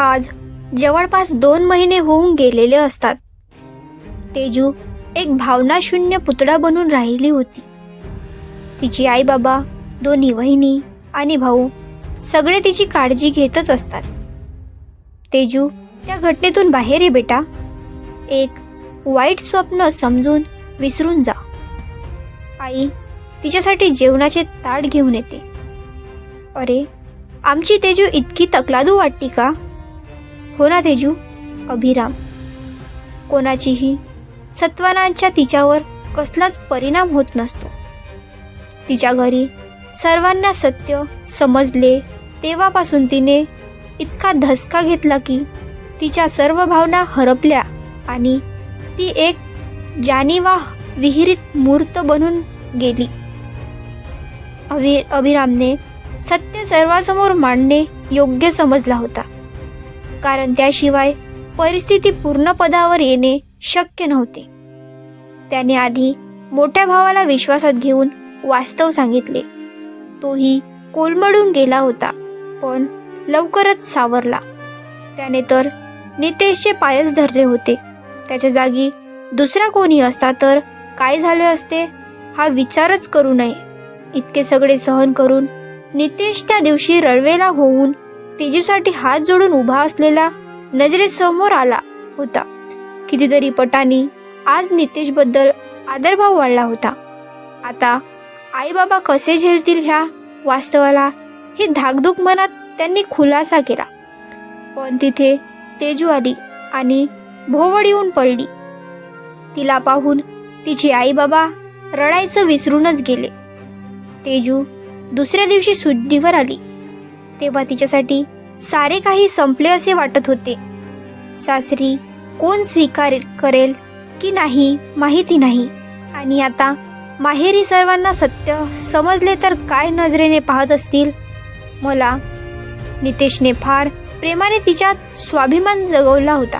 आज जवळपास दोन महिने होऊन गेलेले असतात. तेजू एक भावनाशून्य पुतळा बनून राहिली होती. तिची आई बाबा दोन्ही वहिनी आणि भाऊ सगळे तिची काळजी घेतच असतात. तेजू त्या घटनेतून बाहेर ये बेटा. एक वाईट स्वप्न समजून विसरून जा. आई तिच्यासाठी जेवणाचे ताट घेऊन येते. अरे आमची तेजू इतकी तकलादू वाटती का? हो ना तेजू? अभिराम. कोणाचीही सत्वानांच्या तिच्यावर कसलाच परिणाम होत नसतो. तिच्या घरी सर्वांना सत्य समजले तेव्हापासून तिने इतका धसका घेतला की तिच्या सर्व भावना हरपल्या आणि ती एक जाणीवा विहिरीत मूर्त बनून गेली. अभि अभिरामने सत्य सर्वासमोर मांडणे योग्य समजला होता. कारण त्याशिवाय परिस्थिती पूर्ण पदावर येणे शक्य नव्हते. त्याने आधी मोठ्या भावाला विश्वासात घेऊन वास्तव सांगितले. तोही कोलमडून गेला होता पण लवकरच सावरला. त्याने तर नितेशचे पायच धरले होते. त्याच्या जागी दुसरा कोणी असता तर काय झाले असते हा विचारच करू नये. इतके सगळे सहन करून नितेश त्या दिवशी रडवेला होऊन तेजूसाठी हात जोडून उभा असलेला नजरेसमोर आला होता. कितीतरी पटानी आज नितेशबद्दल आदरभाव वाढला होता. आता आईबाबा कसे झेलतील ह्या वास्तवाला ही धाकधूक मनात त्यांनी खुलासा केला. पण तिथे तेजू आली आणि भोवड येऊन पडली. तिला पाहून तिची आईबाबा रडायचं विसरूनच गेले. तेजू दुसऱ्या दिवशी सुट्टीवर आली. तेव्हा तिच्यासाठी सारे काही संपले असे वाटत होते. सासरी कोण स्वीकार करेल की नाही माहिती नाही. आणि आता माहेरी सर्वांना सत्य समजले तर काय नजरेने पाहत असतील? मला नितेशने फार प्रेमाने तिच्यात स्वाभिमान जगवला होता.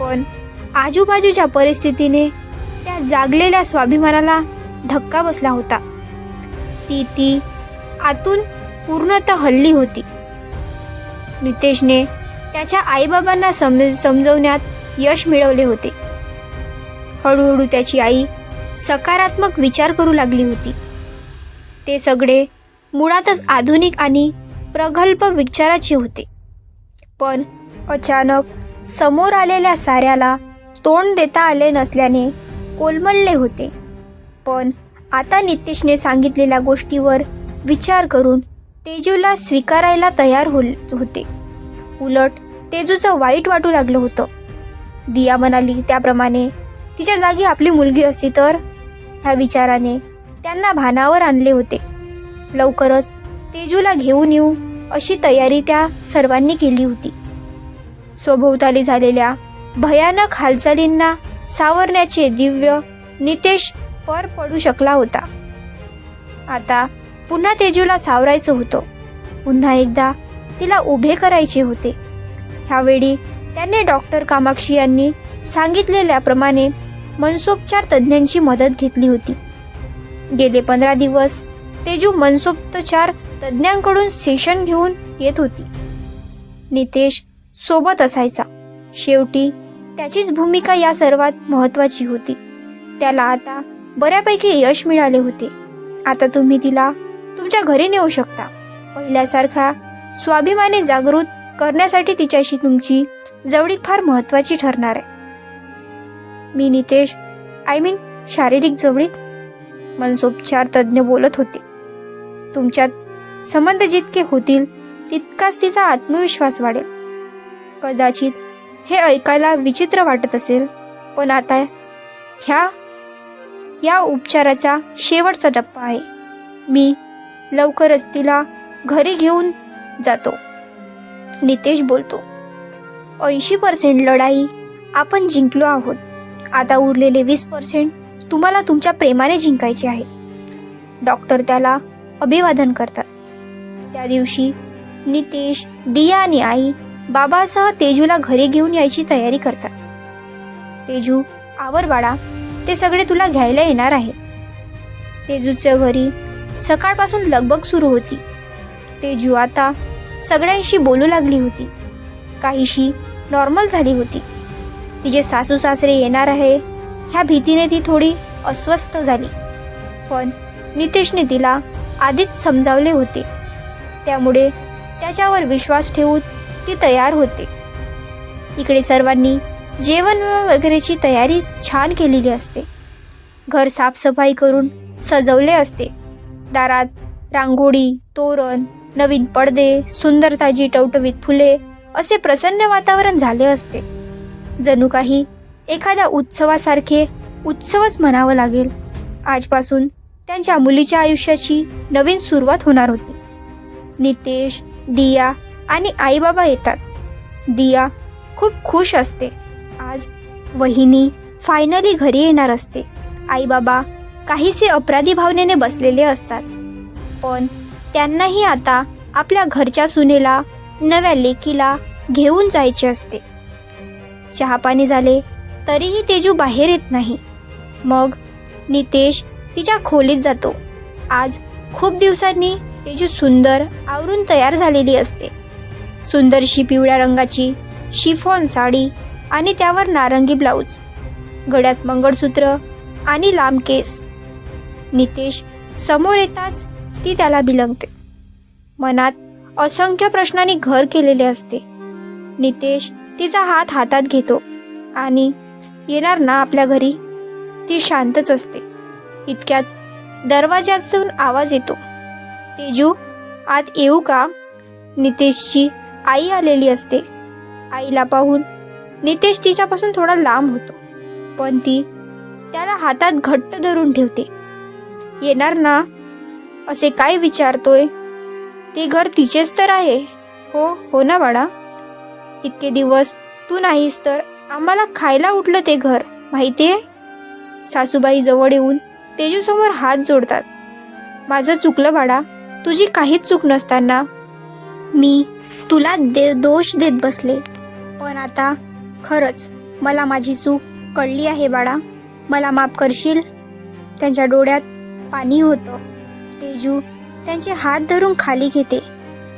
पण आजूबाजूच्या परिस्थितीने त्या जागलेल्या स्वाभिमानाला धक्का बसला होता. ती ती आतून पूर्णतः हल्ली होती. नितेशने त्याच्या आईबाबांना समज समजवण्यात यश मिळवले होते. हळूहळू त्याची आई सकारात्मक विचार करू लागली होती. ते सगळे मुळातच आधुनिक आणि प्रगल्भ विचाराचे होते. पण अचानक समोर आलेल्या साऱ्याला तोंड देता आले नसल्याने कोलमडले होते. पण आता नितेशने सांगितलेल्या गोष्टीवर विचार करून तेजूला स्वीकारायला तयार हो होते. उलट तेजूचं वाईट वाटू लागलं होतं. दिया म्हणाली त्याप्रमाणे तिच्या जागी आपली मुलगी असती तर? ह्या विचाराने त्यांना भानावर आणले होते. लवकरच तेजूला घेऊन येऊ अशी तयारी त्या सर्वांनी केली होती. स्वभोवताली झालेल्या भयानक हालचालींना सावरण्याचे दिव्य नितेश पर पडू शकला होता. आता पुन्हा तेजूला सावरायचं होतं. पुन्हा एकदा तिला उभे करायचे होते. ह्यावेळी त्यांनी डॉक्टर कामाक्षी यांनी सांगितलेल्याप्रमाणे मनसोपचार तज्ज्ञांची मदत घेतली होती. गेले पंधरा दिवस तेजू मनसोपचार तज्ज्ञांकडून सेशन घेऊन येत होती. नितेश सोबत असायचा. शेवटी त्याचीच भूमिका या सर्वात महत्त्वाची होती. त्याला आता बऱ्यापैकी यश मिळाले होते. आता तुम्ही तिला तुमच्या घरी नेऊ शकता. पहिल्यासारखा स्वाभिमाने जागृत करण्यासाठी तिच्याशी तुमची जवळीक फार महत्त्वाची ठरणार आहे. मी नितेश आय मीन शारीरिक जवळीक मनसोपचार तज्ज्ञ बोलत होते. तुमच्यात संबंध जितके होतील तितकाच तिचा आत्मविश्वास वाढेल. कदाचित हे ऐकायला विचित्र वाटत असेल पण आता ह्या या उपचाराचा शेवटचा टप्पा आहे. मी लवकरच तिला घरी घेऊन जातो. नितेश बोलतो ऐंशी पर्सेंट लढाई आपण जिंकलो आहोत. आता उरलेले वीस पर्सेंट तुम्हाला तुमच्या प्रेमाने जिंकायचे आहे. डॉक्टर त्याला अभिवादन करतात. त्या दिवशी नितेश दिया आणि आई बाबासह तेजूला घरी घेऊन यायची तयारी करतात. तेजू आवर बाळा ते सगळे तुला घ्यायला येणार आहे तेजूच्या घरी सकाळपासून लगबग सुरू होती. तेजू आता सगळ्यांशी बोलू लागली होती. काहीशी नॉर्मल झाली होती. तिचे सासू सासरे येणार आहे ह्या भीतीने ती थोडी अस्वस्थ झाली. पण नितेशने तिला आधीच समजावले होते. त्यामुळे त्याच्यावर विश्वास ठेवून ती तयार होते. इकडे सर्वांनी जेवण वगैरेची तयारी छान केलेली असते. घर साफसफाई करून सजवले असते. दारात रांगोळी तोरण नवीन पडदे सुंदर ताजी टवटवीत फुले असे प्रसन्न वातावरण झाले असते. जणू काही एखाद्या उत्सवासारखे उत्सवच म्हणावं लागेल. आजपासून त्यांच्या मुलीच्या आयुष्याची नवीन सुरुवात होणार होती. नितेश दिया आणि आईबाबा येतात. दिया खूप खुश असते. आज वहिनी फायनली घरी येणार असते. आईबाबा काहीसे अपराधी भावनेने बसलेले असतात. पण त्यांनाही आता आपल्या घरच्या सुनेला नव्या लेकीला घेऊन जायचे असते. चहापाणी झाले तरीही तेजू बाहेर येत नाही. मग नितेश तिच्या खोलीत जातो. आज खूप दिवसांनी तेजू सुंदर आवरून तयार झालेली असते. सुंदरशी पिवळ्या रंगाची शिफॉन साडी आणि त्यावर नारंगी ब्लाऊज गळ्यात मंगळसूत्र आणि लांब केस. नितेश समोर येताच ती त्याला बिलंगते. मनात असंख्य प्रश्नांनी घर केलेले असते. नितेश तिचा हात हातात घेतो आणि येणार ना आपल्या घरी? ती शांतच असते. इतक्यात दरवाजातून आवाज येतो. तेजू आत येऊ का? नितेशची आई आलेली असते. आईला पाहून नितेश तिच्यापासून थोडा लांब होतो. पण ती त्याला हातात घट्ट धरून ठेवते. येणार ना? असे काय विचारतोय? ते घर तिचेच तर आहे. हो हो ना बाळा. इतके दिवस तू नाहीस तर आम्हाला खायला उठलं ते घर माहितीये? सासूबाई जवळ येऊन तेजूसमोर हात जोडतात. माझं चुकलं बाळा. तुझी काहीच चूक नसताना. मी तुला दे दोष देत बसले. पण आता खरंच मला माझी चूक कळली आहे बाळा. मला माफ करशील? त्यांच्या डोळ्यात पाणी होतं. तेजू त्यांचे हात धरून खाली घेते.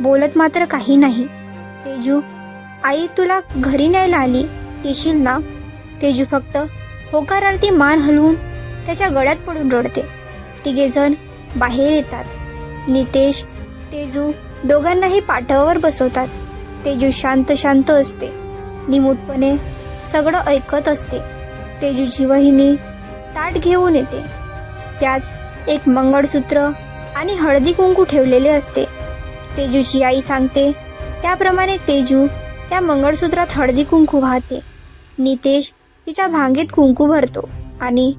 बोलत मात्र काही नाही. तेजू आई तुला घरी न्यायला आली. येशील ना? तेजू फक्त होकारार्थी मान हलवून त्याच्या गळ्यात पडून रडते. तिघेजण बाहेर येतात. नितेश तेजू दोघांनाही पाठावर बसवतात. तेजू शांत शांत असते. निमूटपणे सगळं ऐकत असते. तेजूची वहिनी ताट घेऊन येते. त्यात एक मंगळसूत्र आणि हळदी कुंकू ठेवलेले असते. तेजूची आई सांगते त्याप्रमाणे तेजू त्या मंगळसूत्रात हळदी कुंकू वाहते. नितेश तिच्या भांगेत कुंकू भरतो आणि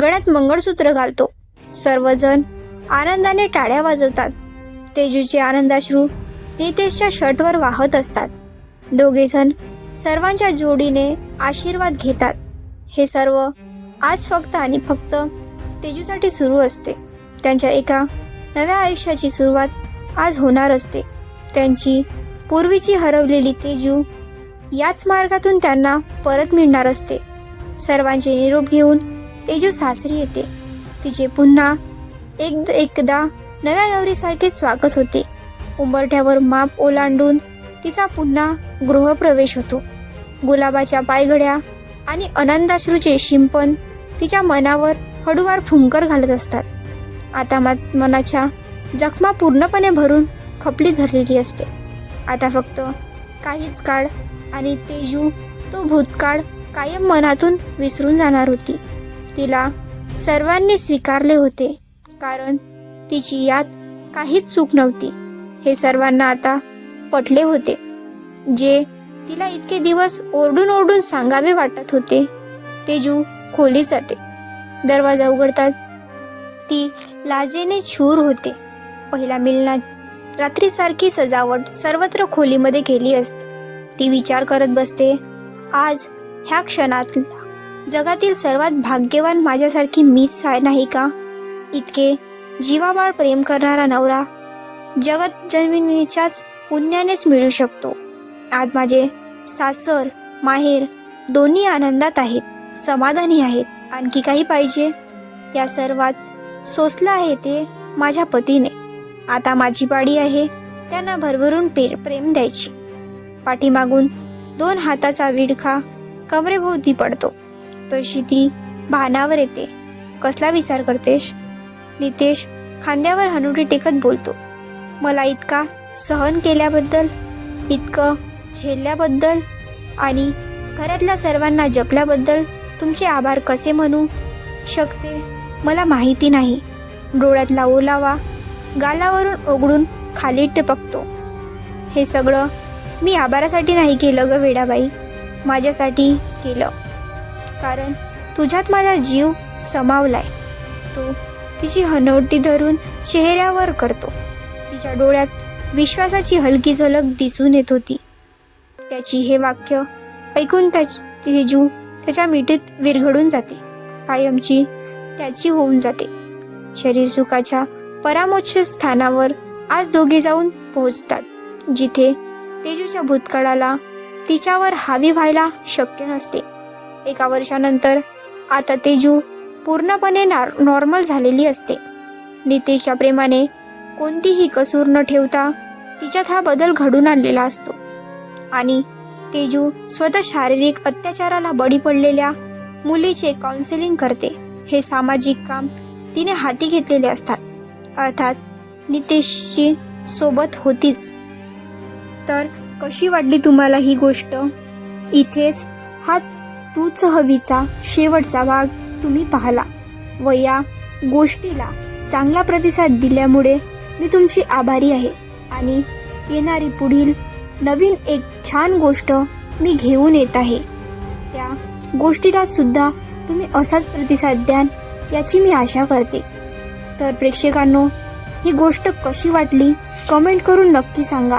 गळ्यात मंगळसूत्र घालतो. सर्वजण आनंदाने टाळ्या वाजवतात. तेजूचे आनंदाश्रू नितेशच्या शर्टवर वाहत असतात. दोघेजण सर्वांच्या जोडीने आशीर्वाद घेतात. हे सर्व आज फक्त आणि फक्त तेजूसाठी सुरू असते. त्यांच्या एका नव्या आयुष्याची सुरुवात आज होणार असते. त्यांची पूर्वीची हरवलेली तेजू याच मार्गातून त्यांना परत मिळणार असते. सर्वांचे निरोप घेऊन तेजू सासरी येते. तिचे पुन्हा एक एकदा नव्या नवरीसारखे स्वागत होते. उंबरठ्यावर माप ओलांडून तिचा पुन्हा गृहप्रवेश होतो. गुलाबाच्या पायघड्या आणि आनंदाश्रूचे शिंपण तिच्या मनावर हळूवार फुंकर घालत असतात. आता मात मनाच्या जखमा पूर्णपणे भरून खपली धरलेली असते. आता फक्त काहीच काळ आणि तेजू तो भूतकाळ कायम मनातून विसरून जाणार होती. तिला सर्वांनी स्वीकारले होते कारण तिची यात काहीच चूक नव्हती. हे सर्वांना आता पटले होते. जे तिला इतके दिवस ओरडून ओरडून सांगावे वाटत होते तेजू खोली जाते. दरवाजा उघडतात ती लाजेने चूर होते. पहिल्या मिलनात रात्रीसारखी सजावट सर्वत्र खोलीमध्ये केली असते. ती विचार करत बसते आज ह्या क्षणात जगातील सर्वात भाग्यवान माझ्यासारखी मीच नाही का? इतके जीवाबाळ प्रेम करणारा नवरा जगत जमिनीच्याच पुण्यानेच मिळू शकतो. आज माझे सासर माहेर दोन्ही आनंदात आहेत समाधानी आहेत. आणखी काही पाहिजे? या सर्वात सोसलं आहे ते माझ्या पतीने. आता माझी पाडी आहे त्यांना भरभरून पे प्रेम द्यायची. पाठीमागून दोन हाताचा विडखा कमरेभोवती पडतो. तशी ती भानावर येते. कसला विचार करतेस? नितेश खांद्यावर हनुटी टेकत बोलतो. मला इतका सहन केल्याबद्दल इतकं झेलल्याबद्दल आणि घरातल्या सर्वांना जपल्याबद्दल तुमचे आभार कसे म्हणू? शकते मला माहिती नाही. डोळ्यातला ओलावा गालावरून ओघडून खाली टपकतो. हे सगळं मी आभारासाठी नाही केलं ग वेडाबाई. माझ्यासाठी केलं. कारण तुझ्यात माझा जीव समावलाय. तो तिची हनवटी धरून चेहऱ्यावर करतो. तिच्या डोळ्यात विश्वासाची हलकी झलक दिसून येत होती. त्याची हे वाक्य ऐकून त्याच तेजू त्याच्या मिठीत विरघडून जाते. कायमची त्याची होऊन जाते. शरीर सुखाच्या परामोच्च स्थानावर आज दोघे जाऊन पोहोचतात. जिथे तेजूच्या भूतकाळाला तिच्यावर हावी व्हायला शक्य नसते. एका वर्षानंतर आता तेजू पूर्णपणे नॉर्मल झालेली असते. नितेशच्या प्रेमाने कोणतीही कसूर न ठेवता तिच्यात हा बदल घडून आणलेला असतो. आणि तेजू स्वतः शारीरिक अत्याचाराला बळी पडलेल्या मुलीचे काउन्सिलिंग करते. हे सामाजिक काम तिने हाती घेतलेले असतात. अर्थात नितेशची सोबत होतीच. तर कशी वाटली तुम्हाला ही गोष्ट? इथेच हा तूच हवीचा शेवटचा भाग तुम्ही पाहला. व या गोष्टीला चांगला प्रतिसाद दिल्यामुळे मी तुमची आभारी आहे. आणि येणारी पुढील नवीन एक छान गोष्ट मी घेऊन येत आहे. त्या गोष्टीला सुद्धा तुम्ही असाच प्रतिसाद द्याल याची मी आशा करते. तर प्रेक्षकांनो ही गोष्ट कशी वाटली कमेंट करून नक्की सांगा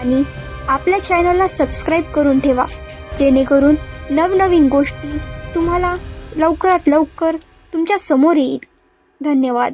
आणि आपल्या चॅनलला सबस्क्राईब करून ठेवा जेणेकरून नवनवीन गोष्टी तुम्हाला लवकरात लवकर तुमच्यासमोर येईल. धन्यवाद.